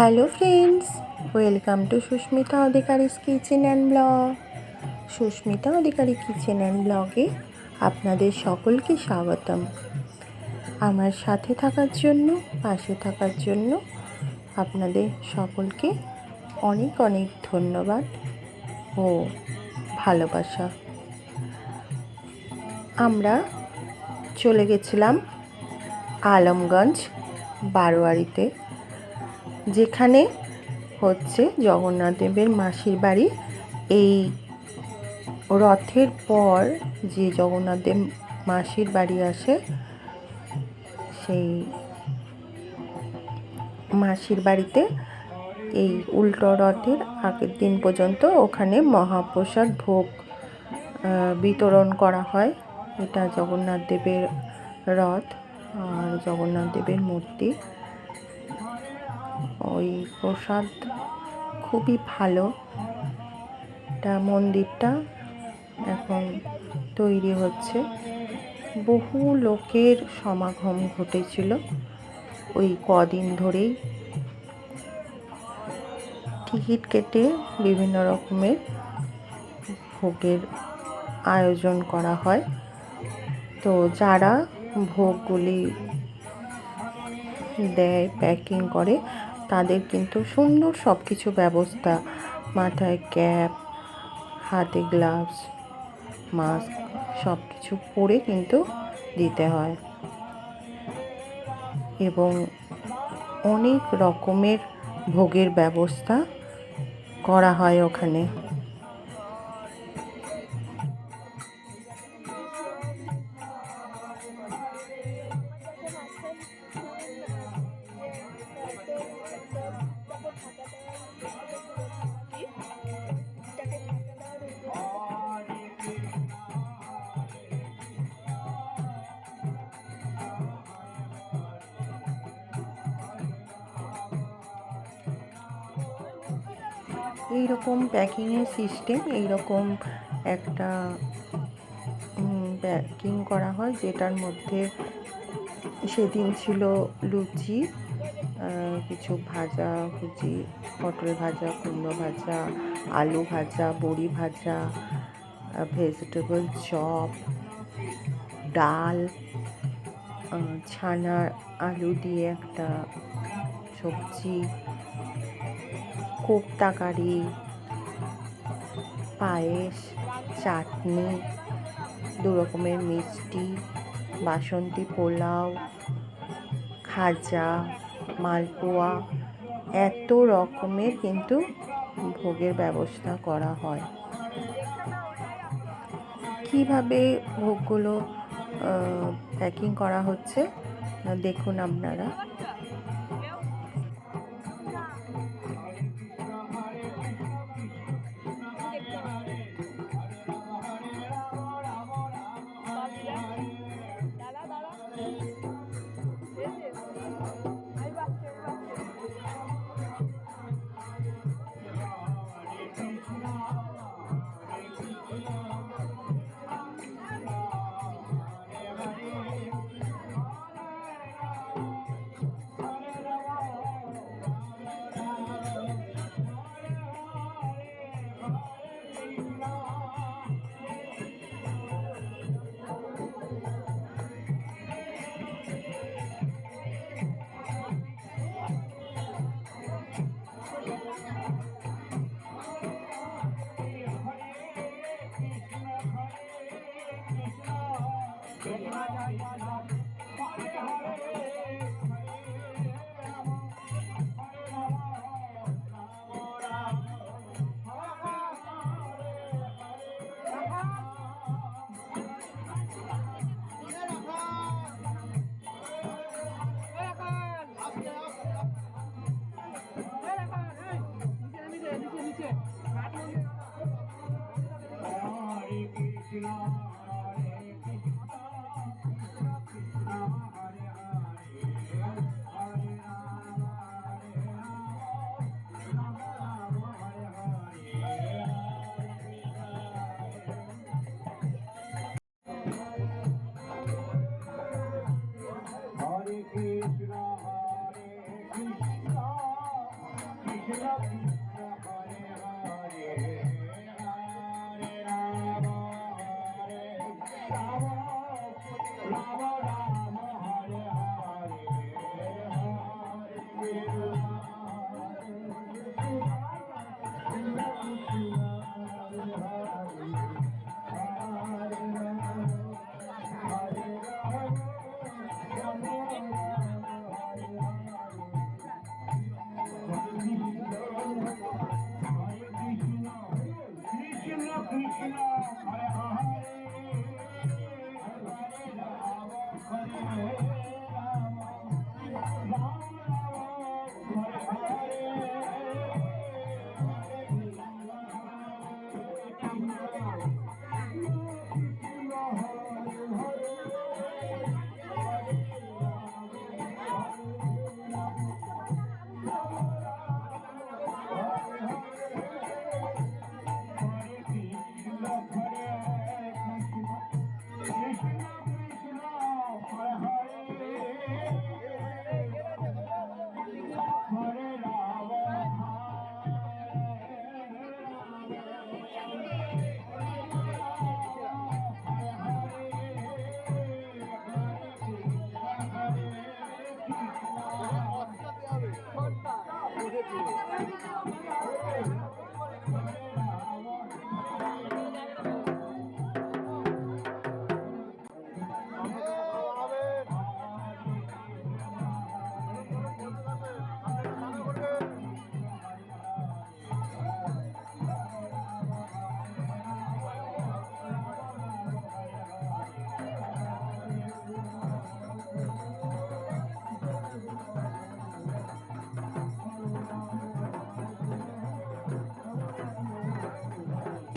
Hello friends welcome to Susmita Adhikari's kitchen and blog Susmita Adhikari kitchen and ব্লগে আপনাদের সকলকে স্বাগতম। আমার সাথে থাকার জন্য, পাশে থাকার জন্য আপনাদের সকলকে অনেক অনেক ধন্যবাদ ও ভালোবাসা। আমরা চলে গেছিলাম আলমগঞ্জ বারোয়ারিতে। যেখানে হচ্ছে জগন্নাথ দেবের মাসির বাড়ি। এই রথের পর যে জগন্নাথ দেব মাসির বাড়ি আসে, সেই মাসির বাড়িতে এই উল্টো রথের আগের দিন পর্যন্ত ওখানে মহাপ্রসাদ ভোগ বিতরণ করা হয়। এটা জগন্নাথ দেবের রথ আর জগন্নাথ দেবের মূর্তি। ওই প্রসাদ খুবই ভালো। এটা মন্দিরটা এখন তৈরি হচ্ছে। বহু লোকের সমাগম ঘটেছিল ওই কদিন ধরেই। টিকিট কেটে বিভিন্ন রকমের ভোগের আয়োজন করা হয়। তো যারা ভোগগুলি দেয় প্যাকিং করে তাদের কিন্তু সুন্দর সব কিছু ব্যবস্থা। মাথায় ক্যাপ, হাতে গ্লাভস, মাস্ক সব কিছু পরে কিন্তু দিতে হয়। এবং অনেক রকমের ভোগের ব্যবস্থা করা হয় ওখানে। এইরকম প্যাকিংয়ের সিস্টেম এইরকম একটা প্যাকিং করা হয় যেটার মধ্যে সেদিন ছিল লুচি কিছু ভাজা ভুজি পটল ভাজা, কুমড়ো ভাজা, আলু ভাজা, বড়ি ভাজা ভেজিটেবল চপ ডাল ছানা, আলু দিয়ে একটা সবজি কোপ্তা কারি পায়েস, চাটনি, দু রকমের মিষ্টি, বাসন্তী পোলাও, খাজা, মালপোয়া, এত রকমের কিন্তু ভোগের ব্যবস্থা করা হয়। কীভাবে ভোগগুলো প্যাকিং করা হচ্ছে? দেখুন আপনারা। राजा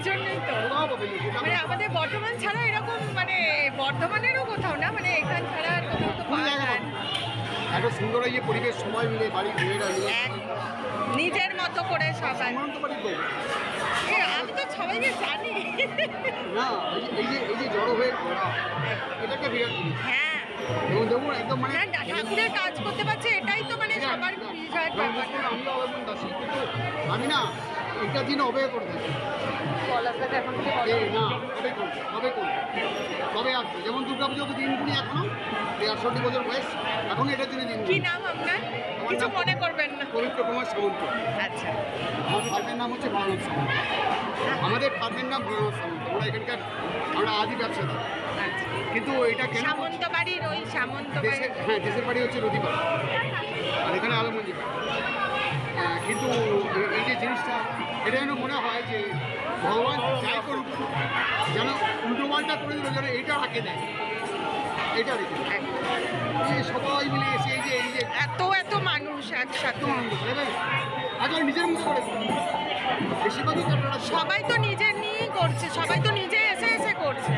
জন্যই তো। মানে আমাদের বর্ধমান ছাড়া এরকম মানে বর্ধমানেরও কোথাও না মানে এখান ছাড়া আর কোথাও তো পাওয়া যায়। এত সুন্দর এই যে পরিবেশ সবাই মিলে বাড়ির মেয়েরা নিজের মতো করে সবাই। আমি তো সবাইকে জানি। না এই যে- এই যে জড়ো হয়ে এটাকে বিরাট হ্যাঁ। মানে ঠাকুরের কাজ করতে পারছে এটাই তো মানে সবার বিজয়ের ব্যাপার। আমি না এটা দিন অবয় করে থাকি। এই না কবে করব কবে করব কবে আসবে। যেমন দুর্গা পুজো তো দিনগুলি এখনও আটষট্টি বছর বয়স এখন এটার জন্য দিন কি নাম আপনার? কিছু মনে করবেন না? পবিত্র কুমার সামন্ত। আচ্ছা। আমার ফার্মের নাম হচ্ছে ভরণব সামন্ত। আমাদের ফার্মের নাম সামন্ত। আমরা এখানকার আমরা আদি ব্যবসাদার। আচ্ছা। কিন্তু এটা কেন সামন্ত বাড়ির ওই সামন্ত হ্যাঁ দেশের বাড়ি হচ্ছে নদীপাড়া আর এখানে আলমগঞ্জি বাড়ি। কিন্তু এই যে জিনিসটা এটা যেন মনে হয় যে ভগবান যাই করুক যেন উল্টো পাল্টা করে দিল যেন এইটা রাখে দেয়। এটা রেখে সবাই মিলে এসে এই যে এই যে এত এত মানুষ একসাথে। দেবে আজ আমি নিজের মতো করে। বেশিরভাগই সবাই তো নিজের নিয়েই করছে সবাই তো নিজে এসে এসে করছে।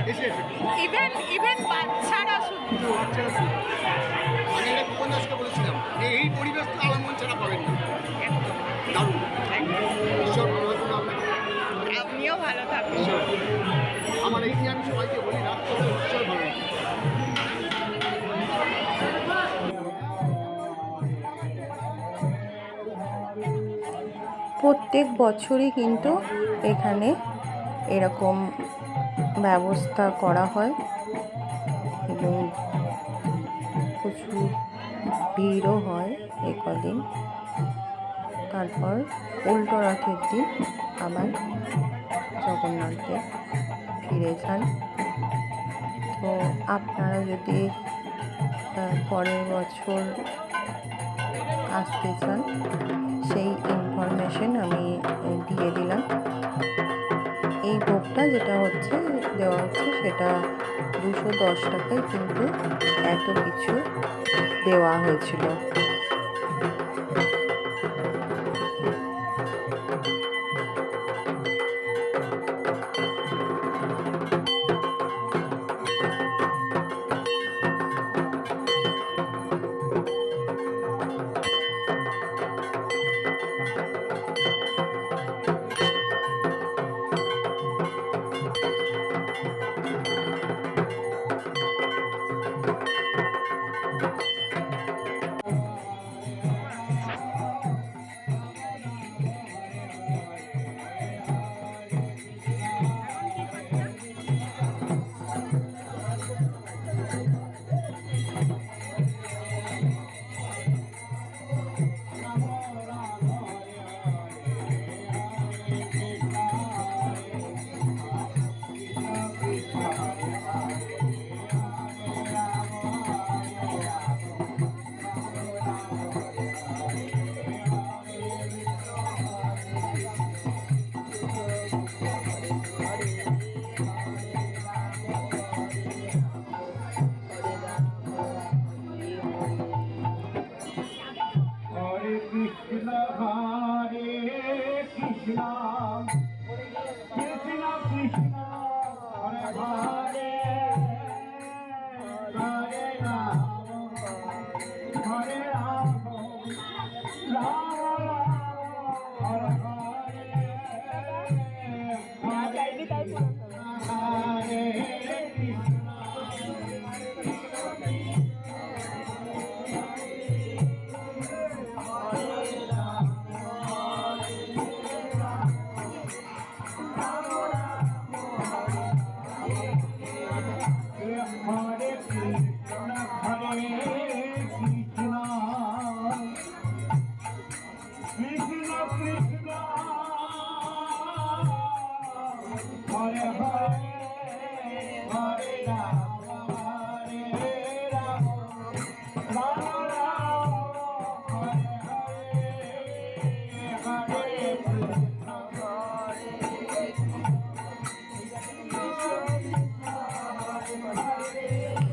ইভেন ইভেন বাচ্চারা শুধু। বাচ্চারা শুনে। আমি এটা খোকন দাসকে বলেছিলাম এই পরিবেশটা আমার এই আমি সবাইকে বলি প্রত্যেক বছরই কিন্তু এখানে এরকম ব্যবস্থা করা হয়। এবং প্রচুর ভিড়ও হয় এ কদিন তারপর উল্টো রথের দিন আবার জগন্নাথদেব ফিরে যান তো আপনারা যদি পরের বছর আসতে চান, সেই ইনফরমেশন আমি দিয়ে দিলাম। এই ভোগটা যেটা হচ্ছে, দেওয়া হচ্ছে, সেটা দুশো দশ টাকায় কিন্তু এত কিছু দেওয়া হয়েছিল।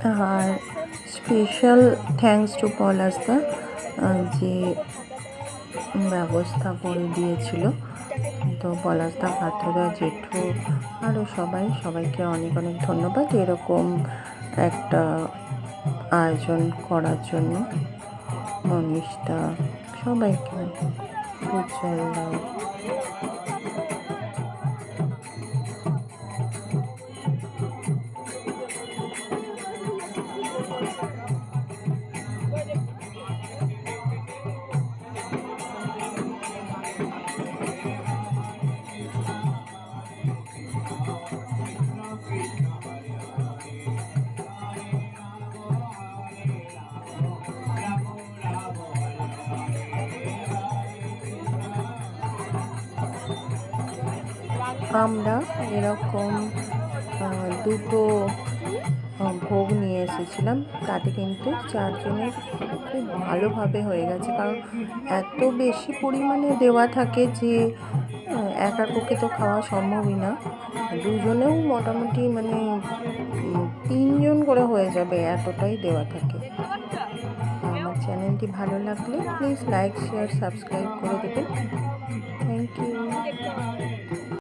আর স্পেশাল থ্যাঙ্কস টু পলাশদা যে ব্যবস্থা করে দিয়েছিল। তো পলাশদা পাত্রদা জেঠু আরও সবাই, সবাইকে অনেক অনেক ধন্যবাদ এরকম একটা আয়োজন করার জন্য। মনীষদা সবাইকে উজ্জ্বল আমরা এরকম দুটো ভোগ নিয়ে এসেছিলাম। তাতে কিন্তু চারজনের খুব ভালোভাবে হয়ে গেছে। কারণ এত বেশি পরিমাণে দেওয়া থাকে যে একার পক্ষে তো খাওয়া সম্ভবই না। দুজনেও মোটামুটি মানে তিনজন করে হয়ে যাবে এতটাই দেওয়া থাকে। আমার চ্যানেলটি ভালো লাগলে প্লিজ লাইক, শেয়ার, সাবস্ক্রাইব করে দেবেন। Thank you.